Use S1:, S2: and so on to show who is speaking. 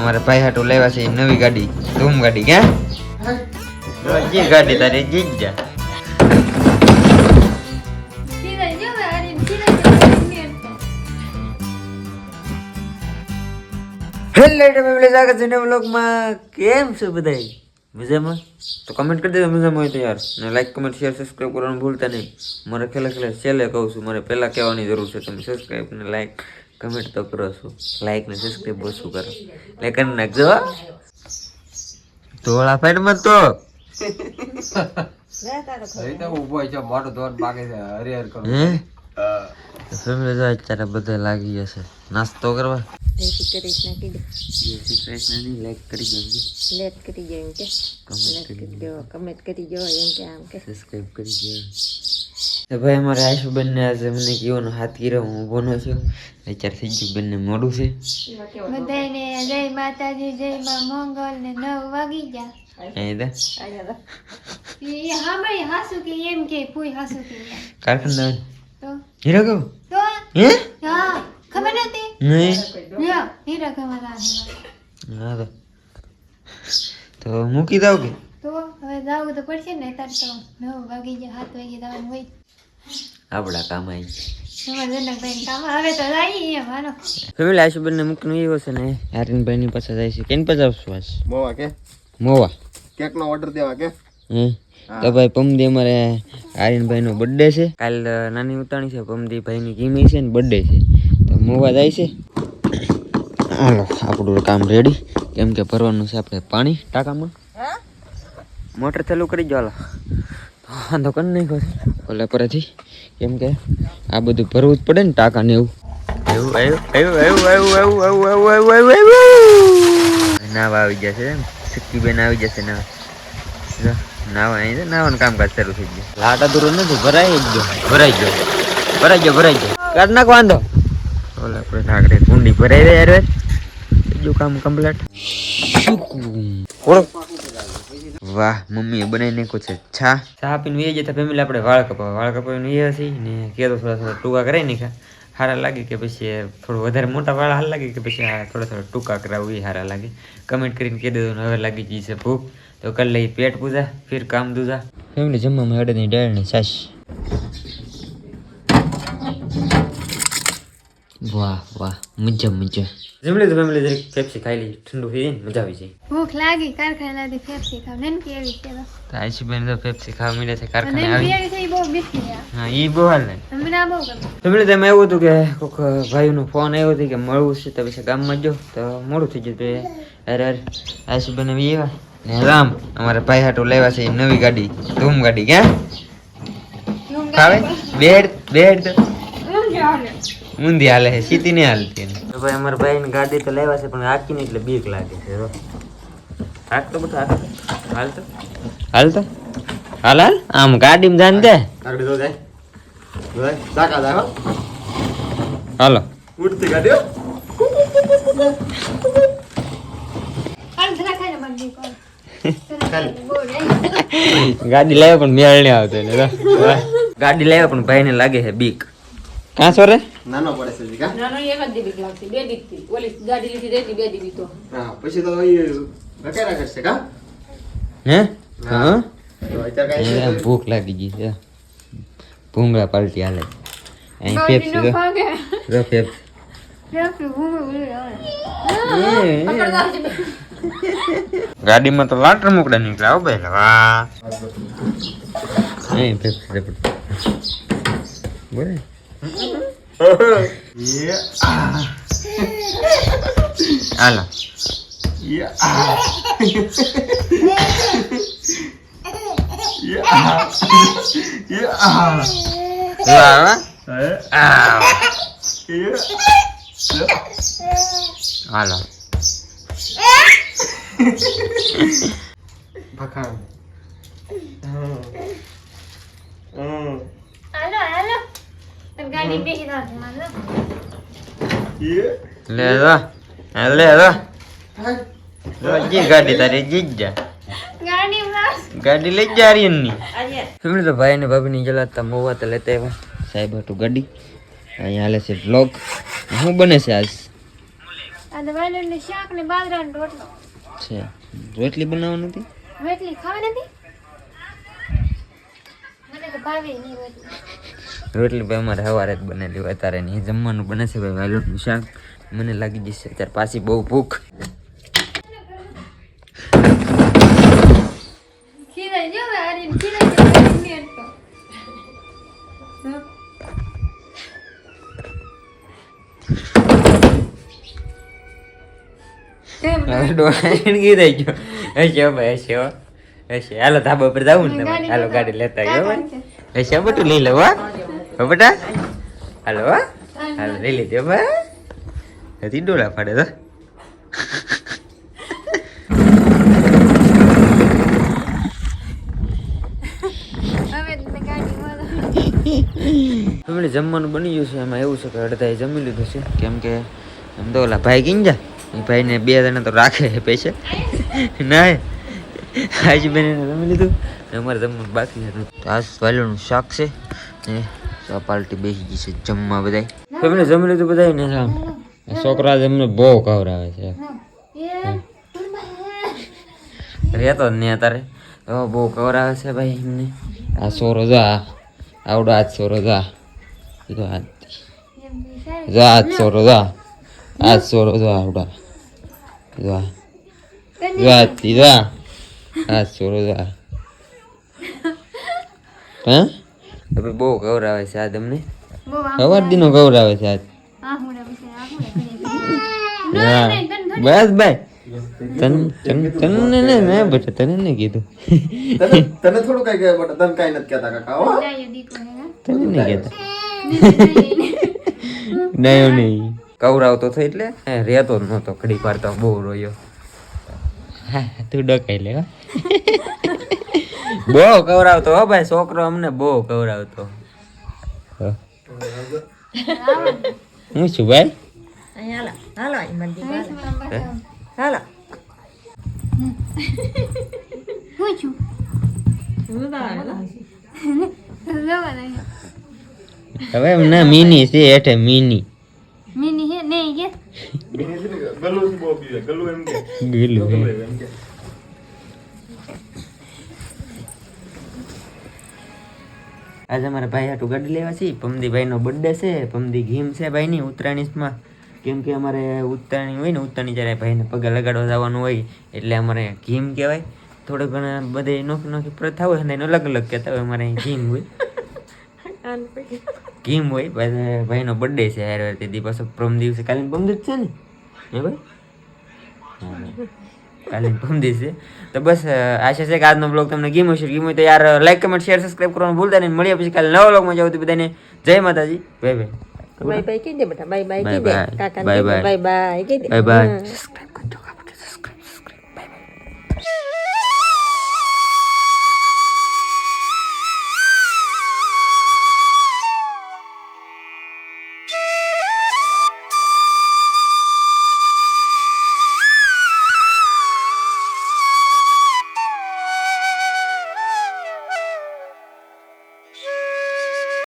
S1: અમારા ભાઈ હાટુ લેવા છે, નવી ગાડી, ધૂમ ગાડી, ક્યાં? જે ગાડી તારી જીત જા. હેલો છે નવા વ્લોગમાં. કેમ છો બધા મજામાં? તો કમેન્ટ કરી દેજો, મજામાં હોય તો યાર. ને લાઈક કરવાનું ભૂલતા નહીં. મારે ખેલા ખેલા છેલ્લે કહું છું, મારે પહેલાં કહેવાની જરૂર છે, તમે સબસ્ક્રાઈબ ને લાઈક કમેન્ટ તો કરો છો લાઈક ને સબસ્ક્રાઈબ ઓછું કરો? એટલે કરી નાખજો ધોળા ધોળા મત તો. હે? ફેમિલી જો અત્યારે બધા લાગી જશે નાસ્તો કરવા?
S2: જય શ્રી કૃષ્ણ કીધું.
S1: જય શ્રી કૃષ્ણની લાઈક કરી દેજો.
S2: લેટ કરી જો એમ કે.
S1: કમેન્ટ
S2: લેટ
S1: કરી
S2: જો કમેન્ટ કરી જો એમ કે આમ કે.
S1: સબસ્ક્રાઇબ કરી દો તો ભાઈ અમારે આયુ બંને આજે મને જીવનો હાથી રહ્યો હું બોનો છું વિચાર થઈ ગયું બંને મોડું છે
S2: બધાને જય માતાજી જય માં મંગલ ને નવ વાગી ગયા તો
S1: મૂકી દઉં કે
S2: તો હવે જવું તો પડશે ને તાર તો નવ વાગી જાય સાત વાગે જવાનું હોય.
S1: આપણા કામ આવી છે. કાલ નાની ઉતાણી છે પમદી ભાઈ ની કિમી છે ને બર્થડે છે. તો મોવા જાય છે. હાલો આપણું કામ રેડી કેમ કે ભરવાનું છે આપણે પાણી ટાંકામાં. મોટર ચાલુ કરી દો હાલો વાંધો કરી નાખ્યો ઓલે પરથી કેમ કે આ બધું ભરવું જ પડે ને ટાંકા ને એવું નાવા આવી જશે સિક્કીબેન આવી જશે નાવા નાવા અહીં નાવાનું કામકાજ શરૂ થઈ ગયું લાટા દૂર નથી ભરાઈ ગયો ભરાઈ ગયો ભરાઈ ગયો ભરાઈ ગયો કાઢ નાખ વાંધો ઓલા આપણે ઢાકડે કુંડી ભરાઈ રહી યાર બીજું કામ કમ્પ્લીટ શું ઓળખ વાહ મમ્મીએ બનાવી નાખ્યું છે. છા. ચા પીને વી જતા ફેમિલી આપણે વાળ કપાવા. વાળ કપાવીને એ હશે ને કેતો થોડા થોડા ટૂંકા કરાવી નાખ્યા. સારા લાગે કે પછી થોડું વધારે મોટા વાળ હાલ લાગે કે પછી થોડા થોડા ટૂંકા કરાવું એ સારા લાગે. કમેન્ટ કરીને કહી દેજો હવે લાગી ગઈ છે ભૂખ. તો કરી લઈ પેટ પૂજા ફિર કામ દૂજા ફેમિલી જમવામાં હેડની દાળ ને છાશ. વાહ વાહ મજા મજા. જમલી તો ફેમિલી જરી પેપ્સી ખાઈ લીધી. ઠંડુ થઈ જાય ને મજા આવી જાય.
S2: ભૂખ લાગી કારખાનાથી પેપ્સી ખાવ. નનકી એવી છે તો
S1: આઈસી બેન તો પેપ્સી ખાવા મળે છે કારખાને આવી.
S2: એવી છે ઈ બહુ બેસી
S1: હા ઈ બહુ હાલ. ને
S2: મને આ બહુ ગમે.
S1: ફેમિલી તમે એવું હતું કે કોઈક ભાઈનો ફોન આવ્યો હતો કે મળવું છે તો પછી ગામમાં જો તો મોડું થઈ ગયું તો અરે અરે આઈસીબેન આવી એવા ને રામ અમારા ભાઈ હાટુ લેવા છે નવી ગાડી ધૂમ ગાડી કે ધૂમ ગાડી બેડ બેડ. તો ઊંધી હાલે છે સીધી નહીં હાલતી. તો ભાઈ અમારા ભાઈને ગાડી તો લેવા છે પણ આખી નહીં એટલે બીક લાગે છે જો હાલ તો બધું હાલ તો. હાલ તો. હાલ હાલ. આમ ગાડીમાં જાન દે.
S3: આગળ તો જાય. સાકા જાય
S1: હાલો.
S3: ઉઠતી ગાડી હો.
S2: કાલ થરા ખાઈને મને બી કોલ બહુ રહી
S1: ગાડી લાવ્યો પણ મેળ નહીં આવતો ગાડી લાવ્યો પણ ભાઈને લાગે છે બીક. કાં છો રે
S3: નાનો પડે છે કા?
S4: નાનો એક જ દીબી લાગતી બે દીબી ઓલી ગાડી લીધી રેતી બે દીબી તો.
S3: હા પછી તો એ રકેરા કરશે કા?
S1: હે? હા.
S3: તો અત્યારે કાંઈ
S1: ભૂખ લાગી ગઈ છે. ભૂંગળા પાલટી હાલે. અહીં પેપ્સી
S2: ભાગે.
S1: જો પેપ્સી ગાડીમાં તો લાટર મુકડા નીકળ્યા હો ભાઈ. વાહ. અહીં પેપ્સી રેપડ બોલે. હાલો હાલો
S3: પખાણ
S1: લે લો લે લો રોજી ગાડી તારી જીજા
S2: ગાડી
S1: લઈ જા રહી એમની ફેમિલી તો ભાઈ અને ભાભીની જલાતા મોવા તો લેતા આવ્યા સાહેબ હતું ગાડી અહીંયા હાલે છે બ્લોક શું બને છે આજ છે રોટલી બનાવવાની હતી
S2: રોટલી ખાવાની હતી મને તો ભાવે નહીં રોટલી
S1: રોટલી ભાઈ અમારે સવારે જ બનેલી હોય અત્યારે નહીં જમવાનું બને છે ભાઈ વાલોટનું શાક મને લાગી જશે અત્યારે પાછી બહુ ભૂખ.
S2: ખીરાઈ જો આરીને ખીરાઈ જો આરીને અટકો. હા. કેમ
S1: હવે ડોહાઈને ગીરાઈ ગયો. હશે ભાઈ હશે હો. હશે. હાલો ધાબા ઉપર જવું ને તમારે હાલો ગાડી લેતા આવ્યો ભાઈ. હશે બટું લઈ લો હો બેટા? હાલો હાલો, લઈ લીધો ભાઈ હજી ડોળા પાડે તો
S2: હવે
S1: ફેમિલી જમવાનું બની ગયું છે એમાં એવું છે કે અડધાએ જમી લીધું છે. કેમ કે એમ તો ઓલા ભાઈ કીન જા, એ ભાઈને બે જણા તો રાખે પૈસા. ના હાજી બેન જમી લીધું અમારે જમવાનું બાકી હતું આ વાલોનું શાક છે. ને આ પાર્ટી બેસી ગઈ છે જમવા બધાય. તમને જમી લીધું બધાય ને આમ છોકરા જ બહુ કવરાવે છે. રહેતો જ નહીં અત્યારે. તો બહુ કવરાવે છે ભાઈ એમને. આ સોરો જો. આ આવડો આજ સોરો જો. આ જો આજ.
S2: સો રોજા આજ
S1: જો રોજા સોરો જો. આજ સોરો જો આવડો. જો. આ જો આ તી જો. આ આ સોરો જો. આ હા? હવે બહુ ગૌરાવે છે આજ
S2: આમ
S1: સવાર દીનો ગૌરાવે છે આજ. બસ ભાઈ. તન તન તને ને મેં બેટા તને ને કીધું.
S3: તને તને થોડું કઈ કહે બટ તને કઈ નથી કહેતા કાકા હો.
S2: લાયો દીકો હે હા?
S1: તને નહીં કહેતા.
S2: નહીં,
S1: નહીં કવરાવતો થઈ એટલે? રહેતો જ નહોતો ઘડી વાર તો બહુ રોયો. હા, તું ડકાઈ લે હો. બહુ કવરાવતો હો ભાઈ છોકરો અમને બહુ કવરાવતો હું. છું ભાઈ?
S2: હું છું
S1: હવે એમ ના મિની છે હેઠે મિની.
S2: મિની હે? નહીં કે?
S3: ગલુ એમ કે.
S1: ગીલું
S3: એમ કે.
S1: આજે અમારા ભાઈ હાટું ગાડી લેવા છે. પમદી ભાઈનો બર્થડે છે. પમદી ઘીમ છે ભાઈની ઉત્તરાયણીમાં. કેમ કે અમારે ઉત્તરાયણી હોય ને ઉત્તરાયણી જ્યારે ભાઈને પગે લગાડવા જવાનું હોય, એટલે અમારે ઘીમ કહેવાય. થોડો ઘણા બધે નોખી નોખી પ્રથા હોય ને એનો અલગ અલગ કહેતા હોય. અમારે ઘીમ હોય. ઘીમ હોય ભાઈ ભાઈનો બર્થડે છે. યાર વાર તે પાછો પ્રમ દિવસે. કાલે પ્રમ છે ને? હે ભાઈ. કાલે પ્રમ દેશે તો બસ આશા છે કે આજનો બ્લોગ તમને ગમ્યો છે ગમ્યો તો યાર લાઈક કમેન્ટ શેર સબસ્ક્રાઈબ કરવાનું ભૂલતા નહીં. મળીએ પછી કાલે નવા બ્લોગમાં જાવ તો બધાને જય માતાજી. બાય બાય
S4: બાય બાય કહી દે બેટા. બાય બાય કહી દે. કાકા
S1: બાય બાય
S4: બાય બાય કહી દે
S1: બાય બાય
S4: હમ.
S1: સબસ્ક્રાઈબ કરજો.